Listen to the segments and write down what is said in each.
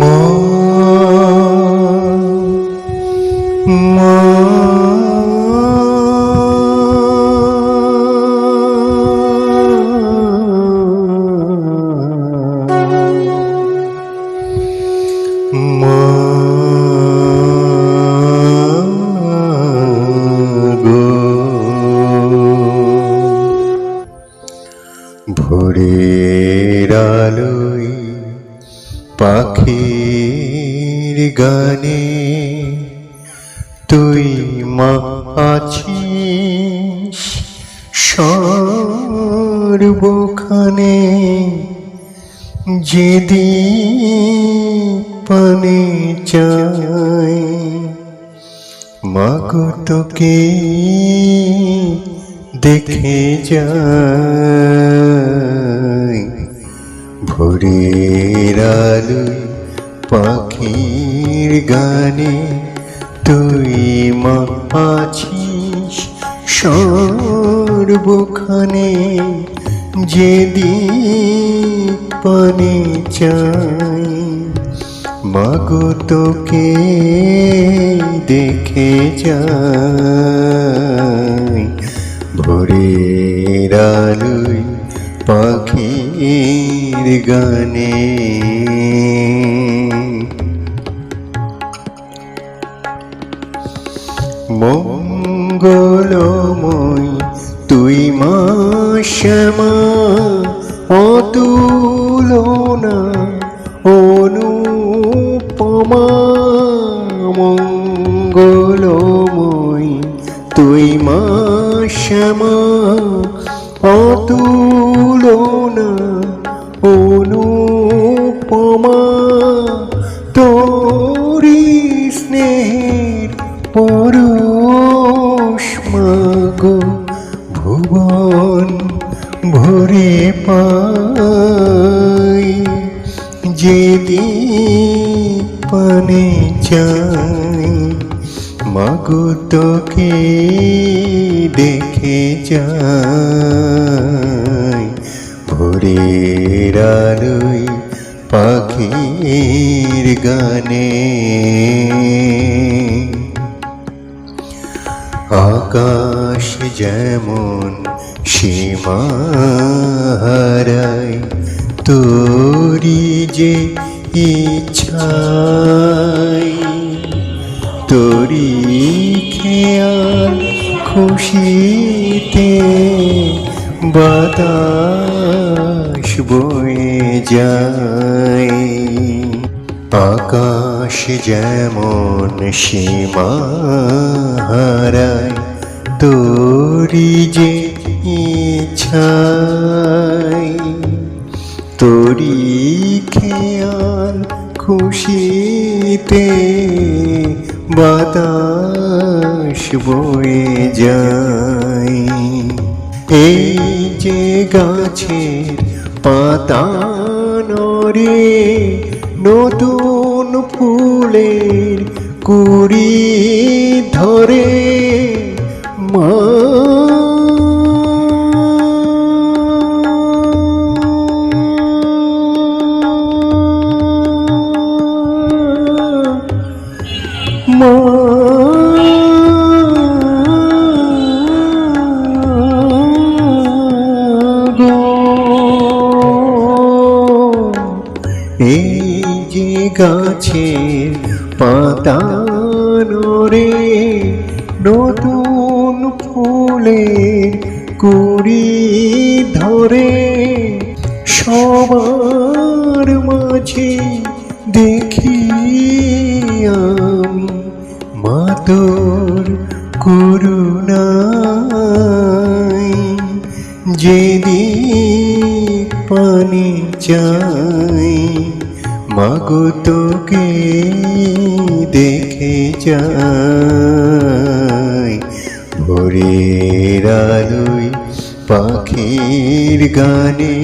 মা পাখির গানে তুই মা আছিস। সর্বখানে যেদি পানে চাই মাগো তোকে দেখে যাই ভোরের আলোয় পাখির গানে, তুই মা আছিস সর্বখানে যেদি পানে চাই। মাগো তোকে দেখে যাই। ভোরের আলোয় পাখির গানে। মঙ্গলময় তুই মা শ্যামা অতুলনা অনুপমা। মঙ্গলময় তুই মা শ্যামা অনুপমা। তোরি স্নেহের পরশ মাগো। ভুবন ভরে পাই। যেদি পানে চাই মাগো তোকে দেখে যাই। ভোরের আলোয় পাখির গানে। আকাশ যেমন সীমা হারায় তোরি যে ইচ্ছাই তোরি খেয়াল খুশিতে বাতাস বয়ে যায়। আকাশ যেমন সীমা হারায় তোরি যে ইচ্ছাই তোরি খেয়াল খুশিতে বাতাস বয়ে যায়। এই যে গাছের পাতা নরে নতুন ফুলের কুড়ি ধরে এই যে গাছের পাতা নরে নতুন ফুলে কুড়ি ধরে সবার মাঝে দেখি মাতর করুণাই যেদিক পানি চাই, মাগো তোকে দেখে যাই ভোরের আলোয় পাখির গানে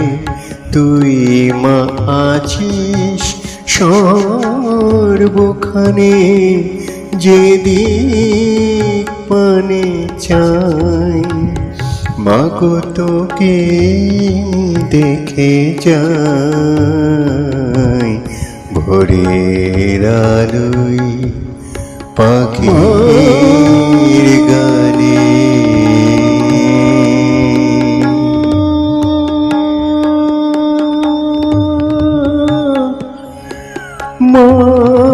তুই মা আছিস সর্বখানে যেদিক পানে চাই। মাগো তোকে দেখে যাই ভোরের আলোই পাখি গানে। মা